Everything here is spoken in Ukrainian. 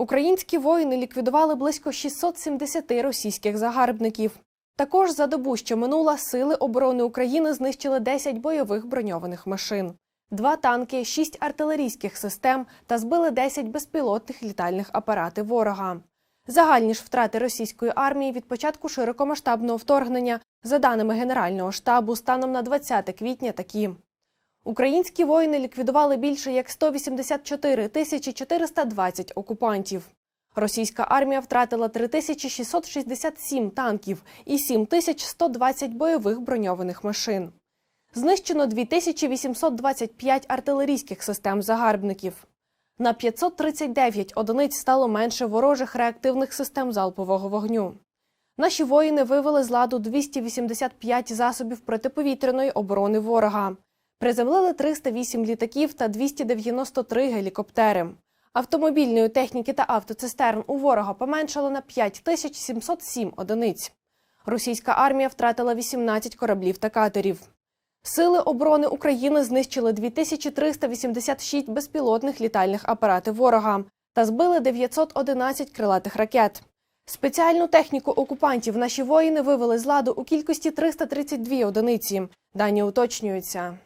Українські воїни ліквідували близько 670 російських загарбників. Також за добу, що минула, сили оборони України знищили 10 бойових броньованих машин, два танки, 6 артилерійських систем та збили 10 безпілотних літальних апаратів ворога. Загальні ж втрати російської армії від початку широкомасштабного вторгнення, за даними Генерального штабу, станом на 20 квітня такі. Українські воїни ліквідували більше як 184 тисячі 420 окупантів. Російська армія втратила 3667 танків і 7120 бойових броньованих машин. Знищено 2825 артилерійських систем загарбників. На 539 одиниць стало менше ворожих реактивних систем залпового вогню. Наші воїни вивели з ладу 285 засобів протиповітряної оборони ворога. Приземлили 308 літаків та 293 гелікоптери. Автомобільної техніки та автоцистерн у ворога поменшало на 5707 одиниць. Російська армія втратила 18 кораблів та катерів. Сили оборони України знищили 2386 безпілотних літальних апаратів ворога та збили 911 крилатих ракет. Спеціальну техніку окупантів наші воїни вивели з ладу у кількості 332 одиниці. Дані уточнюються.